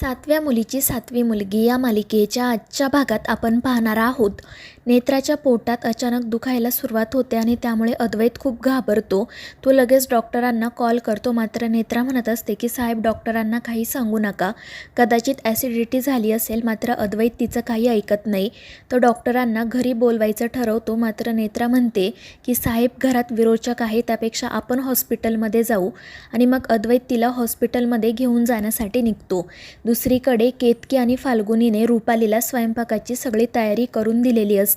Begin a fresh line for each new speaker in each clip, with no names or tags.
सातव्या मुलीची सातवी मुलगी या मालिकेच्या आजच्या भागात आपण पाहणार आहोत. नेत्राच्या पोटात अचानक दुखायला सुरुवात होते आणि त्यामुळे अद्वैत खूप घाबरतो. तो लगेच डॉक्टरांना कॉल करतो. मात्र नेत्रा म्हणत असते की साहेब डॉक्टरांना काही सांगू नका. कदाचित ॲसिडिटी झाली असेल मात्र अद्वैत तिचं काही ऐकत नाही. तो डॉक्टरांना घरी बोलवायचं ठरवतो. मात्र नेत्रा म्हणते की साहेब घरात विरोचक आहे त्यापेक्षा आपण हॉस्पिटलमध्ये जाऊ. आणि मग अद्वैत तिला हॉस्पिटलमध्ये घेऊन जाण्यासाठी निघतो. दुसरीकडे केतकी आणि फाल्गुनीने रुपालीला स्वयंपाकाची सगळी तयारी करून दिलेली असते.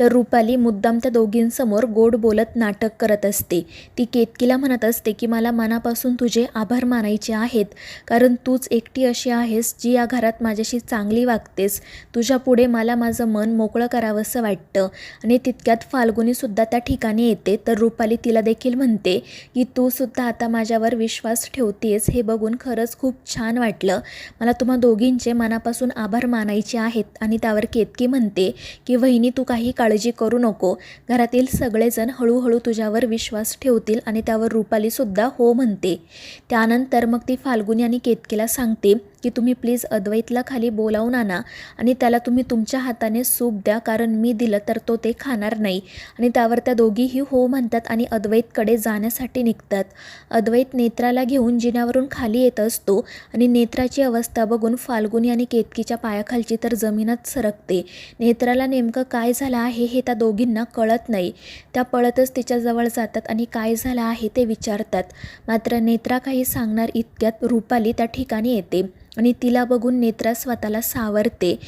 तर रुपाली मुद्दाम त्या दोघींसमोर गोड बोलत नाटक करत असते. ती केतकीला म्हणत असते की मला मनापासून तुझे आभार मानायचे आहेत. कारण तूच एकटी अशी आहेस जी या घरात माझ्याशी चांगली वागतेस. तुझ्या पुढे मला माझं मन मोकळं करावंसं वाटतं. आणि तितक्यात फाल्गुनीसुद्धा त्या ठिकाणी येते. तर रुपाली तिला देखील म्हणते की तू सुद्धा आता माझ्यावर विश्वास ठेवतेस. हे बघून खरंच खूप छान वाटलं. मला तुम्हा दोघींचे मनापासून आभार मानायचे आहेत. आणि त्यावर केतकी म्हणते की वहिनी तू काही काळजी करू नको. घरातील सगळेजण हळूहळू तुझ्यावर विश्वास ठेवतील आणि त्यावर रुपालीसुद्धा हो म्हणते. त्यानंतर मग ती फाल्गुनी आणि केतकीला सांगते की तुम्ही प्लीज अद्वैतला खाली बोलावून आणा आणि त्याला तुम्ही तुमच्या हाताने सूप द्या कारण मी दिलं तर तो ते खाणार नाही. आणि त्यावर त्या दोघीही हो म्हणतात आणि अद्वैतकडे जाण्यासाठी निघतात. अद्वैत नेत्राला घेऊन जिन्यावरून खाली येत असतो आणि नेत्राची अवस्था बघून फाल्गुनी आणि केतकीच्या पायाखालची तर जमीनच सरकते. नेत्राला नेमकं काय झालं आहे हे त्या दोघींना कळत नाही. त्या पळतच तिच्याजवळ जातात आणि काय झालं आहे ते विचारतात. मात्र नेत्रा काही सांगणार इतक्यात रुपाली त्या ठिकाणी येते. आणि तिला बघून नेत्रा स्वतःला सावरते.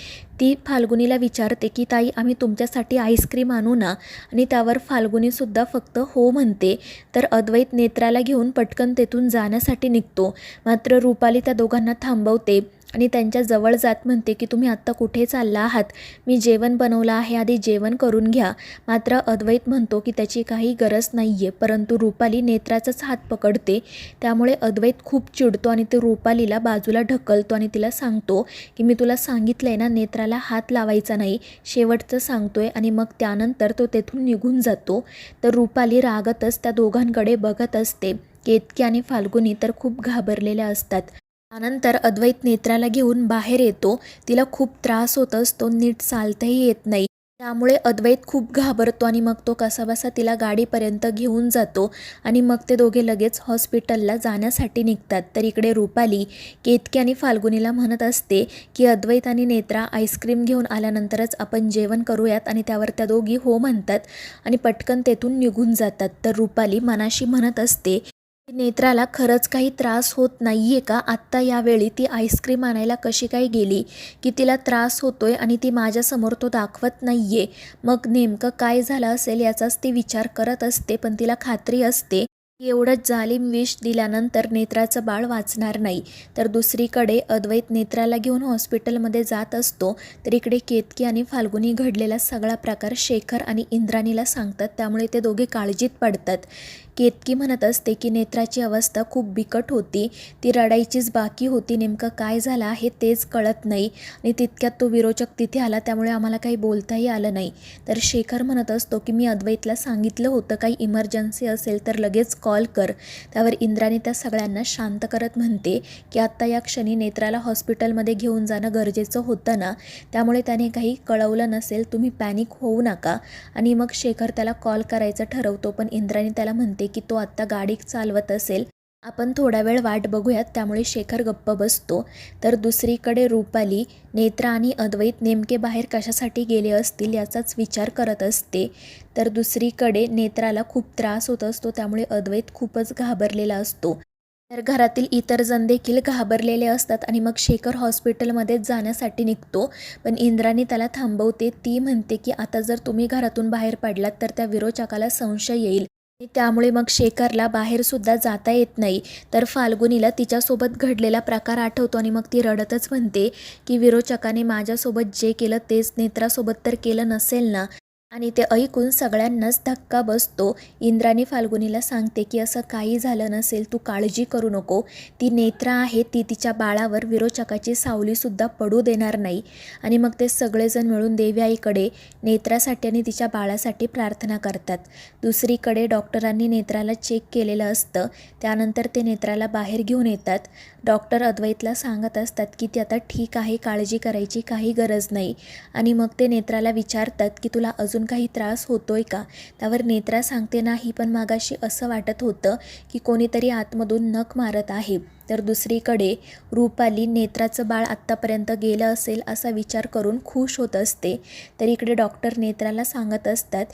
ती फाल्गुनीला विचारते की ताई आम्ही तुमच्यासाठी आईस्क्रीम आणू ना? आणि त्यावर फाल्गुनीसुद्धा फक्त हो म्हणते. तर अद्वैत नेत्राला घेऊन पटकन तेथून जाण्यासाठी निघतो. मात्र रुपाली त्या दोघांना थांबवते. आणि त्यांच्या जवळ जात म्हणते की तुम्ही आत्ता कुठे चालला आहात? मी जेवण बनवलं आहे आधी जेवण करून घ्या. मात्र अद्वैत म्हणतो की त्याची काही गरज नाही आहे परंतु रुपाली नेत्राचाच हात पकडते. त्यामुळे अद्वैत खूप चिडतो आणि ते रुपालीला बाजूला ढकलतो आणि तिला सांगतो की मी तुला सांगितलं आहे ना नेत्राला हात लावायचा नाही शेवटचं सांगतोय आणि मग त्यानंतर तो तेथून निघून जातो. तर रुपाली रागतच त्या दोघांकडे बघत असते. केतकी आणि फाल्गुनी तर खूप घाबरलेल्या असतात. त्यानंतर अद्वैत नेत्राला घेऊन बाहेर येतो. तिला खूप त्रास होत असतो. नीट चालताही येत नाही. त्यामुळे अद्वैत खूप घाबरतो आणि मग तो कसाबसा तिला गाडीपर्यंत घेऊन जातो आणि मग ते दोघे लगेच हॉस्पिटलला जाण्यासाठी निघतात. तर इकडे रुपाली केतकी आणि फाल्गुनीला म्हणत असते की अद्वैत आणि नेत्रा आईस्क्रीम घेऊन आल्यानंतरच आपण जेवण करूयात आणि त्यावर त्या दोघी हो म्हणतात आणि पटकन तेथून निघून जातात. तर रुपाली मनाशी म्हणत असते नेत्राला खरंच काही त्रास होत नाही आहे का? आत्ता यावेळी ती आईस्क्रीम आणायला कशी काय गेली? की तिला त्रास होतोय आणि ती माझ्यासमोर तो दाखवत नाही आहे मग नेमकं काय झालं असेल याचाच ती विचार करत असते पण तिला खात्री असते एवढंच जालिम विष दिल्यानंतर नेत्राचं बाळ वाचणार नाही. तर दुसरीकडे अद्वैत नेत्राला घेऊन हॉस्पिटलमध्ये जात असतो. तर इकडे केतकी आणि फाल्गुनी घडलेला सगळा प्रकार शेखर आणि इंद्राणीला सांगतात. त्यामुळे ते दोघे काळजीत पडतात. केतकी म्हणत असते की नेत्राची अवस्था खूप बिकट होती. ती रडायचीच बाकी होती. नेमकं काय झालं आहे तेच कळत नाही आणि तितक्यात तो विरोचक तिथे आला. त्यामुळे आम्हाला काही बोलताही आलं नाही. तर शेखर म्हणत असतो की मी अद्वैतला सांगितलं होतं काही इमर्जन्सी असेल तर लगेच कॉल कर. त्यावर इंद्राने त्या सगळ्यांना शांत करत म्हणते की आत्ता या क्षणी नेत्राला हॉस्पिटलमध्ये घेऊन जाणं गरजेचं होतं ना? त्यामुळे त्याने काही कळवलं नसेल. तुम्ही पॅनिक होऊ नका. आणि मग शेखर त्याला कॉल करायचं ठरवतो. पण इंद्राने त्याला म्हणते की तो आत्ता गाडी चालवत असेल. आपण थोडा वेळ वाट बघूयात त्यामुळे शेखर गप्प बसतो. तर दुसरीकडे रुपाली नेत्रा आणि अद्वैत नेमके बाहेर कशासाठी गेले असतील याचाच विचार करत असते. तर दुसरीकडे नेत्राला खूप त्रास होत असतो त्यामुळे अद्वैत खूपच घाबरलेला असतो. तर घरातील इतर जण देखील घाबरलेले असतात आणि मग शेखर हॉस्पिटलमध्ये जाण्यासाठी निघतो. पण इंद्राणी त्याला थांबवते ती म्हणते की आता जर तुम्ही घरातून बाहेर पडलात तर त्या विरोचकाला संशय येईल. त्यामुळे मग शेखरला बाहेरसुद्धा जाता येत नाही. तर फाल्गुनीला तिच्यासोबत घडलेला प्रकार आठवतो आणि मग ती रडतच म्हणते की विरोचकाने माझ्यासोबत जे केलं तेच नेत्रासोबत तर केलं नसेल ना? आणि ते ऐकून सगळ्यांनाच धक्का बसतो. इंद्राने फाल्गुनीला सांगते की असं काही झालं नसेल तू काळजी करू नको. ती नेत्रा आहे ती तिच्या बाळावर विरोचकाची सावलीसुद्धा पडू देणार नाही. आणि मग ते सगळेजण मिळून देवी आईकडे नेत्रासाठी आणि तिच्या बाळासाठी प्रार्थना करतात. दुसरीकडे डॉक्टरांनी नेत्राला चेक केलेलं असतं. त्यानंतर ते नेत्राला बाहेर घेऊन येतात. डॉक्टर अद्वैतला सांगत असतात की ती आता ठीक आहे काळजी करायची काही गरज नाही. आणि मग ते नेत्राला विचारतात की तुला अजून काही त्रास होतोय का? त्यावर नेत्रा सांगते नाही पण मागाशी असं वाटत होतं की कोणीतरी आतमधून नख मारत आहे. तर दुसरीकडे रूपाली नेत्राचं बाळ आत्तापर्यंत गेलं असेल असा विचार करून खुश होत असते. तर इकडे डॉक्टर नेत्राला सांगत असतात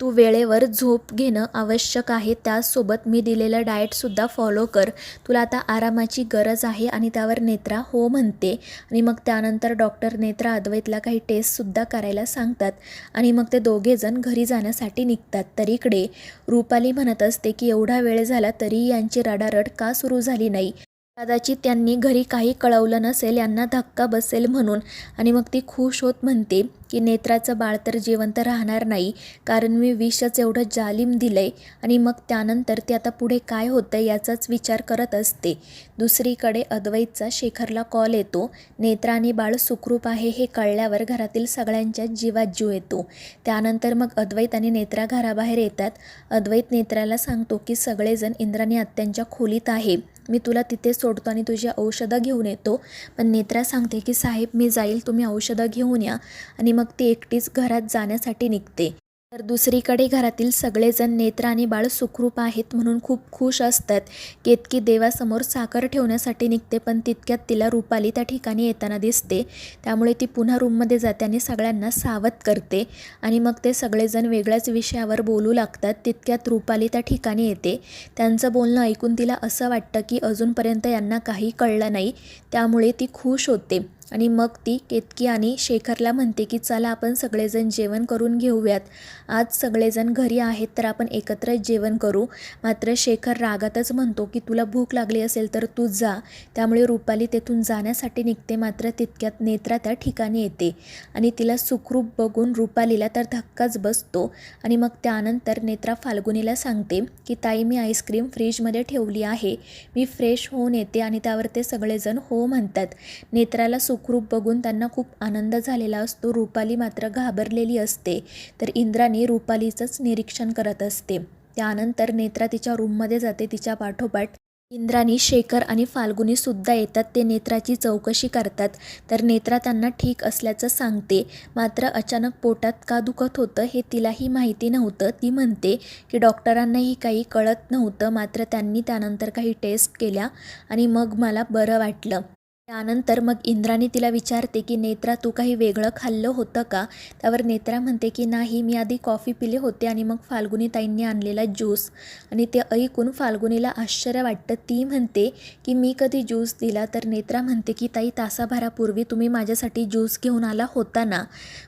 तू वेळेवर झोप घेणं आवश्यक आहे. त्याचसोबत मी दिलेलं डाएटसुद्धा फॉलो कर. तुला आता आरामाची गरज आहे आणि त्यावर नेत्रा हो म्हणते. आणि मग त्यानंतर डॉक्टर नेत्रा अद्वैतला काही टेस्टसुद्धा करायला सांगतात. आणि मग ते दोघेजण घरी जाण्यासाठी निघतात तर इकडे रुपाली म्हणत असते की एवढा वेळ झाला तरी यांची रडारड का सुरू झाली नाही? कदाचित त्यांनी घरी काही कळवलं नसेल यांना धक्का बसेल म्हणून. आणि मग ती खुश होत म्हणते की नेत्राचं बाळ तर जिवंत राहणार नाही कारण मी विषच एवढं जालिम दिलं आहे आणि मग त्यानंतर ते आता पुढे काय होतं याचाच विचार करत असते. दुसरीकडे अद्वैतचा शेखरला कॉल येतो. नेत्रा आणि बाळ सुखरूप आहे हे कळल्यावर घरातील सगळ्यांच्या जीवात जीव येतो. त्यानंतर मग अद्वैत आणि नेत्रा घराबाहेर येतात. अद्वैत नेत्राला सांगतो की सगळेजण इंद्राणी आत्यांच्या खोलीत आहे. मी तुला तिथे सोडतो आणि तुझी औषधं घेऊन येतो. पण नेत्रा सांगते की साहेब मी जाईल तुम्ही औषधं घेऊन या. आणि मग ती एकटीच घरात जाण्यासाठी निघते. तर दुसरीकडे घरातील सगळेजण नेत्र आणि बाळ सुखरूप आहेत म्हणून खूप खुश असतात. केतकी देवासमोर साखर ठेवण्यासाठी निघते पण तितक्यात तिला रुपाली त्या ठिकाणी येताना दिसते. त्यामुळे ती पुन्हा रूममध्ये जाते आणि सगळ्यांना सावध करते. आणि मग ते सगळेजण वेगळ्याच विषयावर बोलू लागतात. तितक्यात रुपाली त्या ठिकाणी येते. त्यांचं बोलणं ऐकून तिला असं वाटतं की अजूनपर्यंत यांना काही कळलं नाही. त्यामुळे ती खुश होते. आणि मग ती केतकी आणि शेखरला म्हणते की चला आपण सगळेजण जेवण करून घेऊयात. आज सगळेजण घरी आहेत तर आपण एकत्र जेवण करू. मात्र शेखर रागातच म्हणतो की तुला भूक लागली असेल तर तू जा. त्यामुळे रुपाली तेथून जाण्यासाठी निघते. मात्र तितक्यात नेत्रा त्या ठिकाणी येते आणि तिला सुखरूप बघून रुपालीला तर धक्काच बसतो. आणि मग त्यानंतर नेत्रा फाल्गुनीला सांगते की ताई मी आईस्क्रीम फ्रीजमध्ये ठेवली आहे. मी फ्रेश होऊन येते आणि त्यावर ते सगळेजण हो म्हणतात. नेत्राला सुखरूप बघून त्यांना खूप आनंद झालेला असतो. रुपाली मात्र घाबरलेली असते. तर इंद्राने रुपालीचंच निरीक्षण करत असते. त्यानंतर नेत्रा तिच्या रूममध्ये जाते. तिच्या पाठोपाठ इंद्राणी शेखर आणि फाल्गुनीसुद्धा येतात. ते नेत्राची चौकशी करतात. तर नेत्रा त्यांना ठीक असल्याचं सांगते. मात्र अचानक पोटात का दुखत होतं हे तिलाही माहिती नव्हतं. ती म्हणते की डॉक्टरांनाही काही कळत नव्हतं. मात्र त्यांनी त्यानंतर काही टेस्ट केल्या आणि मग मला बरं वाटलं. त्यानंतर मग इंद्राणी तिला विचारते की नेत्रा तू काही वेगळं खाल्लं होतं का? त्यावर नेत्रा म्हणते की नाही मी आधी कॉफी पिले होते आणि मग फाल्गुनी ताईंनी आणलेला ज्यूस. आणि ते ऐकून फाल्गुनीला आश्चर्य वाटतं. ती म्हणते की मी कधी ज्यूस दिला? तर नेत्रा म्हणते की ताई तासाभरापूर्वी तुम्ही माझ्यासाठी ज्यूस घेऊन आला होता ना?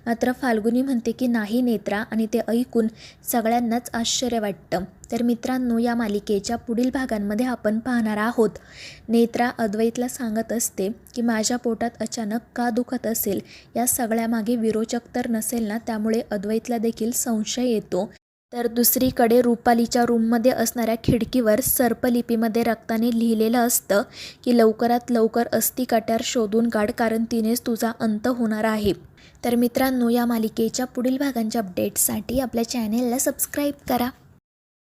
मात्र फाल्गुनी म्हणते की नाही नेत्रा. आणि ते ऐकून सगळ्यांनाच आश्चर्य वाटतं. तर मित्रांनो या मालिकेच्या पुढील भागांमध्ये आपण पाहणार आहोत. नेत्रा अद्वैतला सांगत असते की माझ्या पोटात अचानक का दुखत असेल? या सगळ्यामागे विरोचक तर नसेल ना? त्यामुळे अद्वैतला देखील संशय येतो. तर दुसरीकडे रुपालीच्या रूममध्ये असणाऱ्या खिडकीवर सर्पलिपीमध्ये रक्ताने लिहिलेलं असतं की लवकरात लवकर अस्थिकाट्यार शोधून काढ कारण तिनेच तुझा अंत होणार आहे. तर मित्रांनो या मालिकेच्या पुढील भागांच्या अपडेट्ससाठी आपल्या चॅनेलला सबस्क्राईब करा.